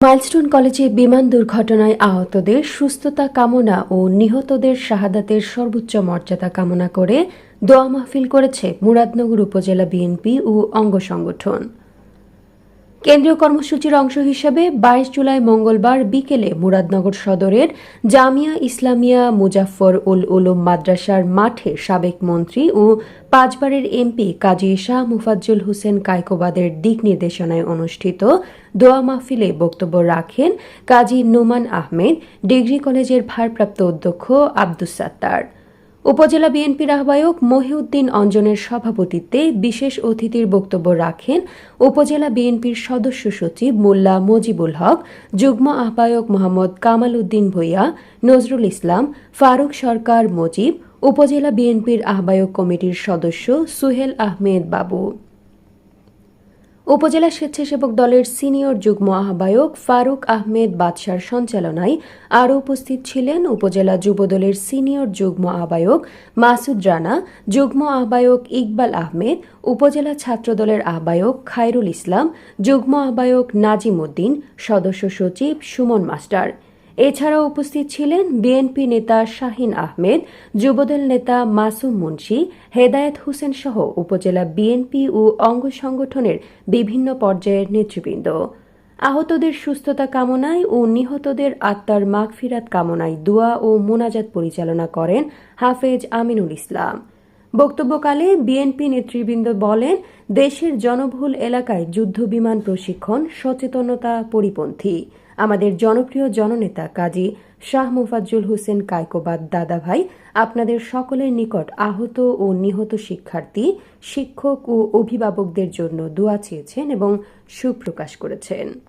Milestone কলেজে বিমান দুর্ঘটনায় আহতদের সুস্থতা কামনা ও নিহতদের শাহাদাতের সর্বোচ্চ মর্যাদা কামনা করে দোয়া মাহফিল করেছে মুরাদনগর উপজেলা বিএনপি ও অঙ্গ সংগঠন। কেন্দ্রীয় কর্মসূচির অংশ হিসেবে বাইশ জুলাই মঙ্গলবার বিকেলে মুরাদনগর সদরের জামিয়া ইসলামিয়া মুজাফফর উল উলুম মাদ্রাসার মাঠে সাবেক মন্ত্রী ও পাঁচবারের এমপি কাজী শাহ মুফাজ্জুল হোসেন কায়কোবাদের দিক নির্দেশনায় অনুষ্ঠিত দোয়া মাহফিলে বক্তব্য রাখেন কাজী নোমান আহমেদ, ডিগ্রি কলেজের ভারপ্রাপ্ত অধ্যক্ষ আব্দুস সাত্তার। উপজেলা বিএনপির আহ্বায়ক মহিউদ্দিন অঞ্জনের সভাপতিত্বে বিশেষ অতিথির বক্তব্য রাখেন উপজেলা বিএনপির সদস্য সচিব মোল্লা মজিবুল হক, যুগ্ম আহ্বায়ক মোহাম্মদ কামাল উদ্দিন ভূঁইয়া, নজরুল ইসলাম, ফারুক সরকার মজিব, উপজেলা বিএনপির আহ্বায়ক কমিটির সদস্য সুহেল আহমেদ বাবু। উপজেলা স্বেচ্ছাসেবক দলের সিনিয়র যুগ্ম আহ্বায়ক ফারুক আহমেদ বাদশার সঞ্চালনায় আরও উপস্থিত ছিলেন উপজেলা যুবদলের সিনিয়র যুগ্ম আহ্বায়ক মাসুদ রানা, যুগ্ম আহ্বায়ক ইকবাল আহমেদ, উপজেলা ছাত্রদলের আহ্বায়ক খায়রুল ইসলাম, যুগ্ম আহ্বায়ক নাজিম উদ্দিন, সদস্য সচিব সুমন মাস্টার। এছাড়াও উপস্থিত ছিলেন বিএনপি নেতা শাহিন আহমেদ, যুবদল নেতা মাসুম মুন্সি, হেদায়েত হোসেন সহ উপজেলা বিএনপি ও অঙ্গ সংগঠনের বিভিন্ন পর্যায়ের নেতৃবৃন্দ। আহতদের সুস্থতা কামনায় ও নিহতদের আত্মার মাগফিরাত কামনায় দোয়া ও মোনাজাত পরিচালনা করেন হাফেজ আমিনুল ইসলাম। বক্তব্যকালে বিএনপি নেতৃবৃন্দ বলেন, দেশের জনবহুল এলাকায় যুদ্ধ বিমান প্রশিক্ষণ সচেতনতা পরিপন্থী। আমাদের জনপ্রিয় জননেতা কাজী শাহ মুফাজ্জুল হোসেন কায়কোবাদ দাদাভাই, আপনাদের সকলের নিকট আহত ও নিহত শিক্ষার্থী, শিক্ষক ও অভিভাবকদের জন্য দোয়া চেয়েছেন এবং সুপ্রকাশ করেছেন।